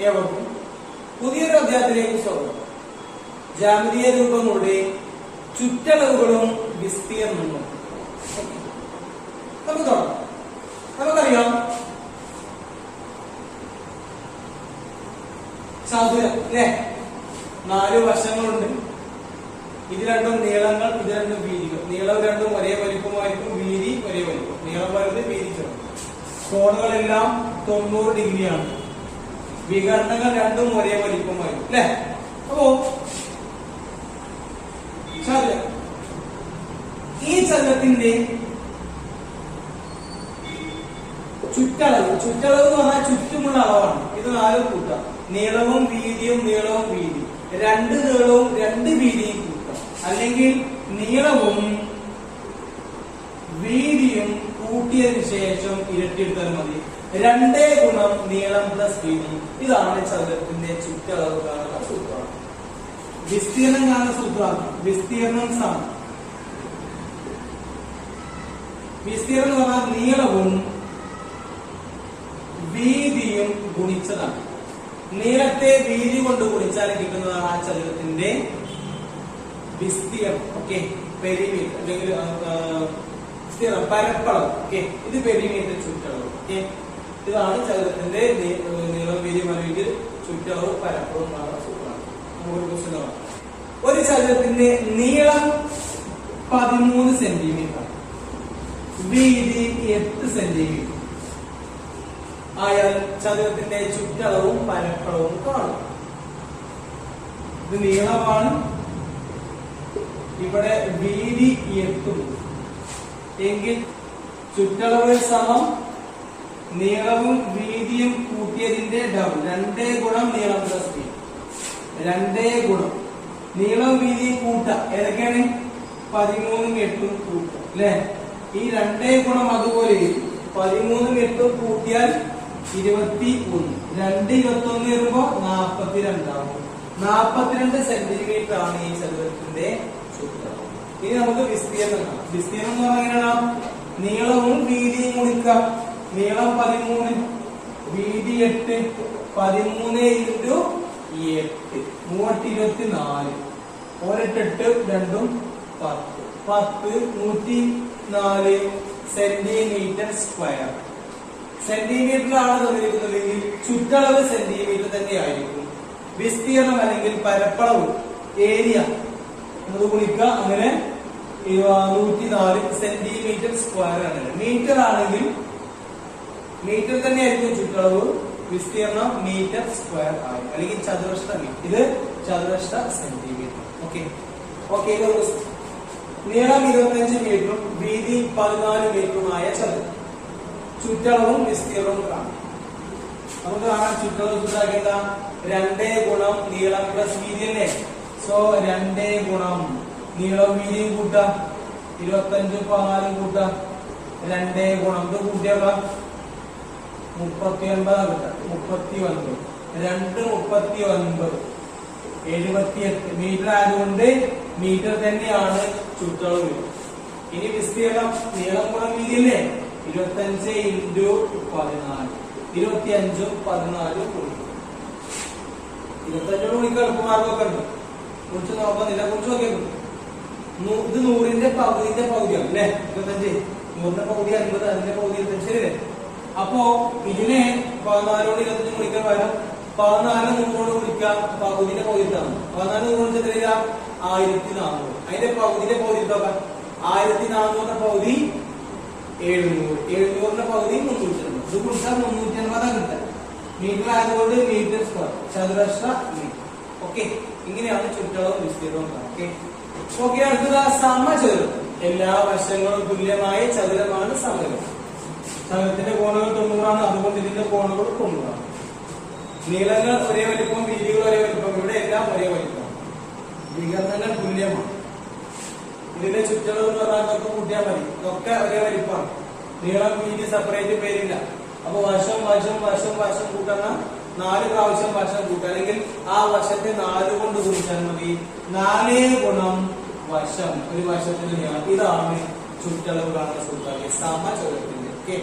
ഏവർക്കും പുതിയൊരു അധ്യായത്തിലേക്ക് സ്വാഗതം. ജാമിതീയ രൂപങ്ങളുടെ ചുറ്റളവുകളും വിസ്തീർണങ്ങളും നമുക്ക് തുടങ്ങാം. നമുക്കറിയാം ചതുരം അല്ലേ? നാല് വശങ്ങളുണ്ട്. ഇത് രണ്ടും നീളങ്ങൾ ഇത് രണ്ടും വീതികൾ. നീളം രണ്ടും ഒരേ വലിപ്പമായിരിക്കും. വീതി ഒരേ വലിപ്പം. നീളം വലുത് വീതി ചെറുത്. കോണുകളെല്ലാം തൊണ്ണൂറ് ഡിഗ്രിയാണ്. വികരണങ്ങൾ രണ്ടും ഒരേ വലിപ്പം വരും അല്ലേ? അപ്പോ ഈ ചതുരത്തിന്റെ ചുറ്റളവ് ചുറ്റളവ് എന്ന് പറഞ്ഞാൽ ചുറ്റുമുള്ള അളവാണ്. ഇത് നാലും കൂട്ടാം. നീളവും വീതിയും നീളവും വീതി. രണ്ട് നീളവും രണ്ട് വീതിയും കൂട്ടാം. അല്ലെങ്കിൽ നീളവും വീതിയും കൂട്ടിയതിനു ശേഷം ഇരട്ടിയെടുത്താൽ മതി. രണ്ടേ ഗുണം നീളം പ്ലസ് വീതി ഇതാണ് ചതുരത്തിന്റെ ചുറ്റളവ് കാണുന്ന സൂത്രം. വിസ്തീർണം കാണുന്ന സൂത്രം. വിസ്തീർണം സമം വിസ്തീർണം എന്ന് പറഞ്ഞാൽ നീളവും വീതിയും ഗുണിച്ചതാണ്. നീളത്തെ വീതി കൊണ്ട് ഗുണിച്ചാൽ കിട്ടുന്നതാണ് ആ ചതുരത്തിന്റെ വിസ്തീർണം. ഓക്കെ പെരിമീറ്റർ അല്ലെങ്കിൽ വിസ്തീർണം. പരപ്പളവ്. ഓക്കെ ഇത് പെരിമീറ്റർ ചുറ്റളവ്. ഓക്കെ ഇതാണ് ചതുരത്തിന്റെ നീളം വീതി അല്ലെങ്കിൽ ചുറ്റളവ് പരപ്പളവും സൂത്രമാണ്. ഒരു ചതുരത്തിന്റെ നീളം പതിമൂന്ന് സെന്റിമീറ്റർ വീതി എട്ട് സെന്റിമീറ്റർ ആയാൽ ചതുരത്തിന്റെ ചുറ്റളവും പരപ്പളവും കാണും. ഇത് നീളമാണ്. ഇവിടെ വീതി എട്ടും. എങ്കിൽ ചുറ്റളവ് സമം നീളവും വീതിയും കൂട്ടിയതിന്റെ ഡബിൾ രണ്ടേ ഗുണം നീളം പ്ലസ് വീതി രണ്ടേ ഗുണം. നീളവും വീതിയും കൂട്ട ഏതൊക്കെയാണ്? പതിമൂന്നും എട്ടും കൂട്ട അല്ലെ? ഈ രണ്ടേ ഗുണം അതുപോലെ. പതിമൂന്നും എട്ടും കൂട്ടിയാൽ ഇരുപത്തി ഒന്ന് രണ്ട് ഇരുപത്തി ഒന്ന് വരുമ്പോ നാപ്പത്തിരണ്ടാവും. നാപ്പത്തിരണ്ട് സെന്റിമീറ്റർ ആണ് ഈ ചതുരത്തിന്റെ ഇനി നമുക്ക് വിസ്തീർണം കാണാം. വിസ്തീർണം എന്ന് പറഞ്ഞാൽ നീളവും വീതിയും ഗുണിക്കാം നീളം പതിമൂന്ന് വീതി എട്ട് പതിമൂന്ന് ഇന്റു എട്ട്. നൂറ്റി ഇരുപത്തി നാല് ഒരെട്ടെട്ട് രണ്ടും പത്ത്. പത്ത് നൂറ്റി നാല് സെന്റിമീറ്റർ സ്ക്വയർ സെന്റിമീറ്ററിലാണ് തന്നിരിക്കുന്നതെങ്കിൽ ചുറ്റളവ് സെന്റിമീറ്റർ തന്നെയായിരിക്കും. വിസ്തീർണം അല്ലെങ്കിൽ പരപ്പളവ് ഏരിയ എന്നത് ഗുണിക്കുക അങ്ങനെ നൂറ്റി നാല് സെന്റിമീറ്റർ സ്ക്വയർ ആണ്. മീറ്റർ ആണെങ്കിൽ മീറ്റർ തന്നെയായിരിക്കും ചുറ്റളവ്. വിസ്തീർണം മീറ്റർ സ്ക്വയർ ആയി. അല്ലെങ്കിൽ ചതുരശ്ര മീറ്റർ ഇത് ചതുരശ്ര സെന്റിമീറ്റർ ഓക്കെ ഓക്കെ നീളം ഇരുപത്തഞ്ച് മീറ്ററും വീതി പതിനാല് മീറ്ററുമായ ചതുരം. ചുറ്റളവും വിസ്തീർണവും കാണാം. നമുക്ക് കാണാം ചുറ്റളവ് ചുറ്റാക്കേണ്ട രണ്ടേ ഗുണം നീളം പ്ലസ് വീതി അല്ലേ? സോ രണ്ടേ ഗുണം നീളം വീതിയും കൂട്ടാം. ഇരുപത്തഞ്ചും പതിനാലും കൂട്ടാം. രണ്ടേ ഗുണം. ഇത് കൂട്ടിയാൽ മുപ്പത്തി ഒൻപതാ കിട്ടാം മുപ്പത്തി ഒൻപത് രണ്ട് മുപ്പത്തി ഒൻപത് എഴുപത്തി എട്ട് മീറ്റർ ആയതുകൊണ്ട് മീറ്റർ തന്നെയാണ് ചുറ്റളവ് ഇനി വിസ്തീർണം നീളം ഗുണം ഇരുപത്തി ഇരുപത്തഞ്ച് ഇന്റു പതിനാല്. ഇരുപത്തി അഞ്ചും പതിനാലും കുറിക്കും ഇരുപത്തഞ്ചോട് കുറിക്ക് എളുപ്പമാർഗമൊക്കെ ഉണ്ട് കുറിച്ച് നോക്കുന്നില്ല കുറിച്ച് നോക്കിയാൽ ഇത് നൂറിന്റെ പകുതിന്റെ പകുതിയാണ് അല്ലേ? ഇരുപത്തഞ്ച്. നൂറിന്റെ പകുതി അൻപത് അതിന്റെ പകുതി ഇരുപത്തഞ്ച് ശരിയല്ലേ അപ്പോ ഇതിനെ പതിനാലോട് ഇരുപത്തഞ്ച് മണിക്കൂർ പകരം പതിനാല് നൂറോട് കുറിക്കാം പകുതിന്റെ പോയിട്ടാണ് പതിനാല് നൂറ് ചെറിയ ആയിരത്തി നാനൂറ് അതിന്റെ പകുതിന്റെ പോയിട്ടൊക്കെ ആയിരത്തി നാനൂറിന്റെ പകുതി എഴുന്നൂറ്. എഴുന്നൂറിന്റെ പകുതി മുന്നൂറ്റി അൻപത്. ഇത് കുറിച്ചാൽ മുന്നൂറ്റി അൻപതാ കിട്ടുക. മീറ്റർ ആയതുകൊണ്ട് മീറ്റർ സ്ക്വയർ. ചതുരശ്ര മീറ്റർ. ഓക്കെ? ഇങ്ങനെയാണ് ചുറ്റളവും വിസ്തീർണവും ഓക്കെ? ഓക്കെ അടുത്തത് സമചതുരം. എല്ലാ വശങ്ങളും തുല്യമായ ചതുരമാണ് സമചതുരം. ചതുരത്തിന്റെ കോണുകൾ തൊണ്ണൂറാണ്. അതുകൊണ്ട് ഇതിന്റെ കോണുകൾ തൊണ്ണൂറാണ്. നീളങ്ങൾ ഒരേ വലിപ്പം വീതികൾ ഒരേ വലിപ്പം. ഇവിടെ എല്ലാം ഒരേ വലിപ്പം. വികരണങ്ങൾ തുല്യമാണ്. ഇതിന്റെ ചുറ്റളവ് എന്ന് പറഞ്ഞാൽ ഇതൊക്കെ കൂട്ടിയാൽ മതി. ഇതൊക്കെ ഒരേ വലിപ്പമാണ്. നീളം വീതി സെപ്പറേറ്റ് പേരില്ല. അപ്പൊ വർഷം വർഷം വർഷം വർഷം കൂട്ടുന്ന നാല് പ്രാവശ്യം വർഷം കൂട്ടുക. അല്ലെങ്കിൽ ആ വർഷത്തെ നാല് കൊണ്ട് കുറിച്ചാൽ മതി. നാലേ ഗുണം വർഷം ഒരു വർഷത്തിന്റെ നീളം. ഇതാണ് ചുറ്റളവ് കാണുന്ന സൂത്രം സമചതുരത്തിന്റെ ഓക്കെ.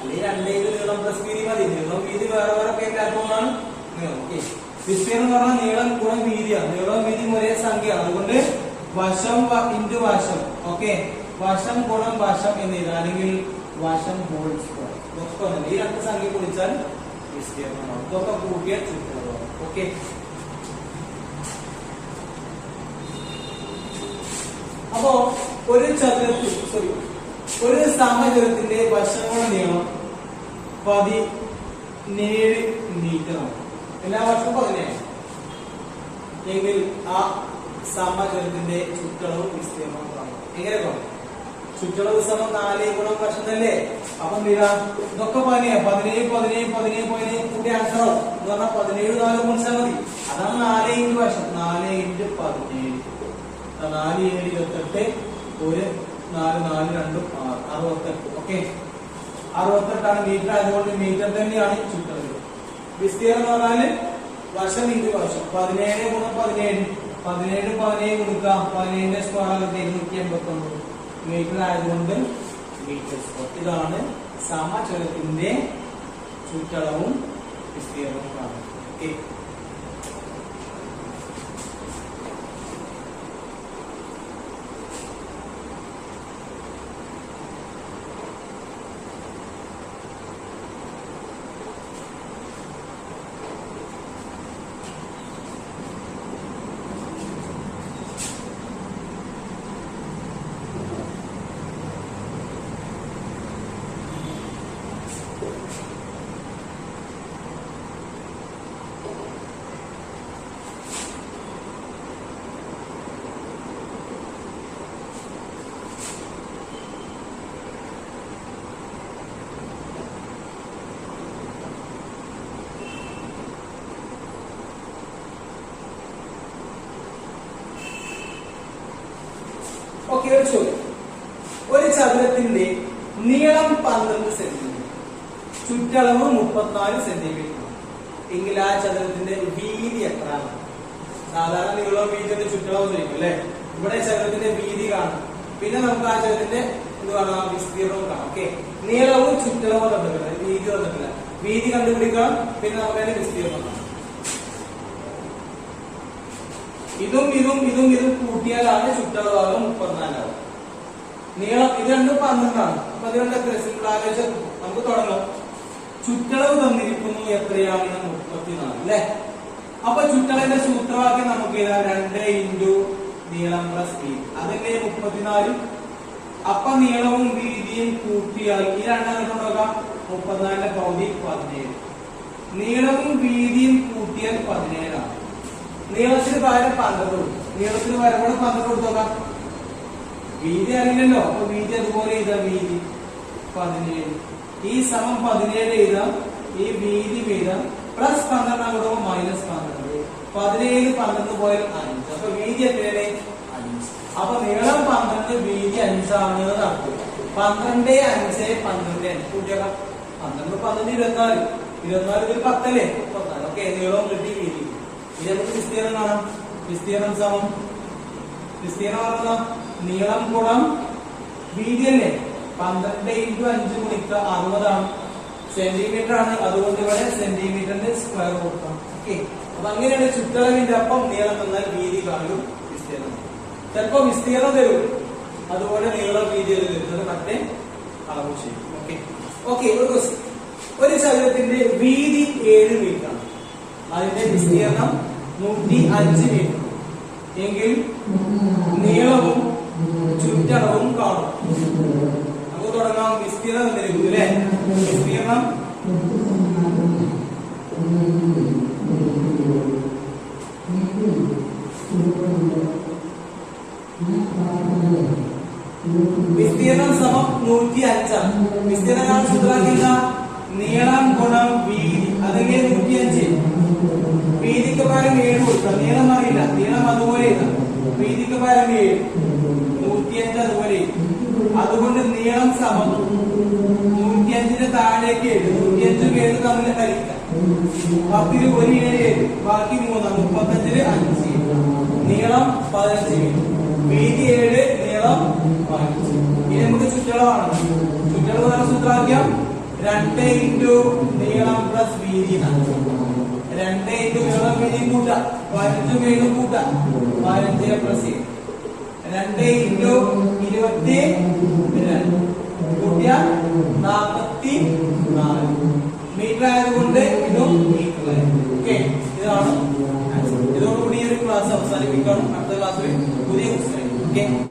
അല്ലെങ്കിൽ രണ്ടേ നീളം പ്ലസ് വീതി മതി. നീളം വീതി വേറെ വേറെ പേരില്ലാത്തതുകൊണ്ടാണ് ഓക്കെ. വിസ്തീർണം എന്ന് പറഞ്ഞാൽ നീളം ഗുണം വീതിയാണ്. നീളം വീതി ഒരേ സംഖ്യ അതുകൊണ്ട് വശം ഇന്റു വശം. ഓക്കെ. വശം ഗുണം വശം എന്ന് എഴുതാം അല്ലെങ്കിൽ വശം ഹോൾ സ്ക്വയർ വന്നിട്ടുണ്ട്. ഈ രണ്ട് സംഖ്യ കുടിച്ചാൽ വിസ്തീർണമാണ് ഇതൊക്കെ കൂട്ടിയ ചുറ്റളവാണ് ഓക്കെ. അപ്പോ ഒരു ചതുരത്തിൽ ഒരു സാഹചര്യത്തിന്റെ വശങ്ങളുടെ നീളം പതിനേഴ് മീറ്റർ ആണ്. എല്ലാ വർഷവും പതിനേഴ്. എങ്കിൽ ആ സമചതുരത്തിന്റെ ചുറ്റളവ് വിസ്തീർണം കാണും എങ്ങനെ കാണും ചുറ്റളവ് സമം നാല് ഗുണം വർഷം തന്നെ അപ്പൊ എന്തിനാ ഇതൊക്കെ പതിനേഴ് പതിനേഴ് പതിനേഴ് പതിനേഴ് പതിനേഴ് കൂട്ടി അക്ഷരം എന്ന് പറഞ്ഞാൽ പതിനേഴ് നാല് ഗുണിച്ചാൽ മതി. അതാണ് നാല് ഇന്റു വർഷം. നാല് ഇന്റു പതിനേഴ്. നാല് ഏഴ് ഇരുപത്തെട്ട് ഒരു നാല് നാല് രണ്ടും ആറ്. അറുപത്തെട്ട്. ഓക്കെ അറുപത്തെട്ടാണ് മീറ്റർ ആയതുകൊണ്ട് മീറ്റർ തന്നെയാണ് ചുറ്റുന്നത് വിസ്തീർണം പറഞ്ഞാൽ വർഷം ഇത് വർഷം. പതിനേഴ് ഗുണം പതിനേഴ്. പതിനേഴ് പതിനേഴ് കൊടുക്കാം പതിനേഴിന്റെ സ്ക്വയർ ആകട്ടെ ഇരുന്നൂറ്റി എൺപത്തി ഒമ്പത് മീറ്റർ ആയതുകൊണ്ട് മീറ്റർ സ്ക്വയർ ഇതാണ് സമചലത്തിന്റെ ചുറ്റളവും വിസ്തീർണവും. കാണുന്നത് ഓക്കെ ഓക്കെ ഒരു ചോദ്യം. ഒരു ചതുരത്തിന്റെ നീളം പന്ത്രണ്ട് സെന്റിമീറ്റർ. ചുറ്റളവ് മുപ്പത്തിനാല് സെന്റിമീറ്റർ. എങ്കിൽ ആ ചതുരത്തിന്റെ വീതി എത്രയാണ്? സാധാരണ നീളവും വീതിയുടെ ചുറ്റളവ് ചോദിക്കും അല്ലെ? ഇവിടെ ചതുരത്തിന്റെ വീതി കാണും. പിന്നെ നമുക്ക് ആ ചതുരത്തിന്റെ എന്ത് കാണാം? വിസ്തീർണവും കാണാം. ഓക്കെ? നീളവും ചുറ്റളവും തന്നിട്ടില്ല വീതി തന്നിട്ടില്ല വീതി കണ്ടുപിടിക്കണം. പിന്നെ നമുക്ക് അതിന്റെ വിസ്തീർണം കാണാം. ഇതും ഇതും ഇതും ഇതും കൂട്ടിയാലാണ് ചുറ്റളവാകും മുപ്പത്തിനാലാവും നീളം ഇത് രണ്ടും പന്ത്രണ്ടാണ്. അപ്പൊ അതുകൊണ്ട് എത്ര സിമ്പിൾ ആലോചിച്ച നമുക്ക് തുടങ്ങാം. ചുറ്റളവ് തന്നിരിക്കുന്നു എത്രയാണ് മുപ്പത്തിനാല് അല്ലെ? അപ്പൊ ചുറ്റളവിന്റെ സൂത്രവാക്യം നമുക്ക് ഏതാ രണ്ട് ഇന്റു നീളം പ്ലസ് വീതി അതിന്റെ മുപ്പത്തിനാലും? അപ്പൊ നീളവും വീതിയും കൂട്ടിയാൽ ഈ രണ്ടാം നോക്കാം. മുപ്പത്തിനാലിന്റെ പകുതി പതിനേഴ്. നീളവും വീതിയും കൂട്ടിയാൽ പതിനേഴാണ്. നീളത്തിന് പകരം പന്ത്രണ്ട് കൊടുക്കും. നീളത്തിന് പകരം കൂടെ പന്ത്രണ്ട് കൊടുത്തോക്കാം. വീതി അറിയില്ലല്ലോ. അപ്പൊ വീതി അതുപോലെ എഴുതാം. വീതി പതിനേഴ്. ഈ സമം പതിനേഴ് എഴുതാം. ഈ വീതി എഴുതാം. പ്ലസ് പന്ത്രണ്ട് അങ്ങോട്ട് മൈനസ് പന്ത്രണ്ട്. പതിനേഴ് പന്ത്രണ്ട് പോയാൽ അഞ്ച്. അപ്പൊ വീതി എത്രയാണ്? അഞ്ച്. അപ്പൊ നീളം പന്ത്രണ്ട് വീതി അഞ്ചാണ് നടത്തുക പന്ത്രണ്ട് അഞ്ച് പന്ത്രണ്ട് അഞ്ച്. കൂട്ടിയേക്കാം. പന്ത്രണ്ട് പന്ത്രണ്ട് ഇരുപത്തിനാല്. ഇരുപത്തിനാല് പത്തല്ലേ? മുപ്പത്തിനാല് ഓക്കെ നീളവും കിട്ടി വീതി. ഇനി നമുക്ക് വിസ്തീർണം കാണാം വിസ്തീർണം സമം വിസ്തീർണം പറഞ്ഞ നീളം ഗുണം വീതി അല്ലേ പന്ത്രണ്ട് ഇന്റു അഞ്ച് ഗുണിക്ക അറുപതാണ്. സെന്റിമീറ്റർ ആണ്. അതുകൊണ്ട് ഇവിടെ സെന്റിമീറ്ററിന്റെ സ്ക്വയർ കൊടുക്കാം ഓക്കെ അപ്പൊ അങ്ങനെയാണ് ചുറ്റളവിന്റെ അപ്പം നീളം എന്നാൽ വീതി കാണും വിസ്തീർണം. ചിലപ്പോ വിസ്തീർണം തരും. അതുപോലെ നീളം വീതി തരുന്നത് മറ്റേ അളവ് ചെയ്യും. ഓക്കെ ഓക്കെ ഒരു ക്വസ്റ്റ്യൻ ഒരു ചതുരത്തിന്റെ വീതി ഏഴ് മീറ്റർ ആണ്. അതിന്റെ വിസ്തീർണം നൂറ്റി അഞ്ച് മീറ്റർ എങ്കിൽ നീളവും ചുറ്റളവും കാണും. നമുക്ക് തുടങ്ങാം. വിസ്തീർണം തന്നിരിക്കുന്നു അല്ലെ? വിസ്തീർണം വിസ്തീർണം സമം നൂറ്റി അഞ്ചാണ്. വിസ്തീർണം സൂത്രാക്കില്ല നീളം ഗുണം വീതി. അതെങ്ങനെ നൂറ്റി അഞ്ച്? വീതിക്ക് പകരം ഏഴ് കൊടുക്കുക. നീളം അറിയില്ല. നീളം അതുപോലെ വീതിക്ക് പകരം ഏഴ്. നൂറ്റിയഞ്ച് അതുപോലെ. അതുകൊണ്ട് നീളം സമം. നൂറ്റിയഞ്ചിന്റെ താഴേക്ക് ഏഴ്. നൂറ്റിയഞ്ചും ഏഴ് തമ്മിൽ കഴിക്കുക പത്തിൽ ഒരു ഏഴ് ഏഴ്. ബാക്കി മൂന്ന്. മുപ്പത്തഞ്ചിൽ അഞ്ച് നീളം പതിനഞ്ച് വീതി ഏഴ് നീളം പതിനഞ്ച്. ഇനി നമുക്ക് ചുറ്റളവാണ് ചുറ്റളവ് നല്ല സൂത്രാക്യം രണ്ട് ഇന്റു നീളം പ്ലസ് വീതി എന്നാണ്. രണ്ട് ഇന്റു നീളം വീതി കൂട്ടാം. പതിനഞ്ച് വീണ്ടും കൂട്ടാം. പതിനഞ്ച് പ്ലസ് രണ്ട് ഇന്റു ഇരുപത്തി കൂട്ടിയ നാൽപ്പത്തി നാല്. മീറ്റർ ആയതുകൊണ്ട് ഇതും മീറ്റർ ഓക്കെ ഇതാണ്. ഇതോടുകൂടി ഈ ഒരു ക്ലാസ് അവസാനിപ്പിക്കണം അടുത്ത ക്ലാസ്സിൽ പുതിയ പുസ്തകം ഓക്കെ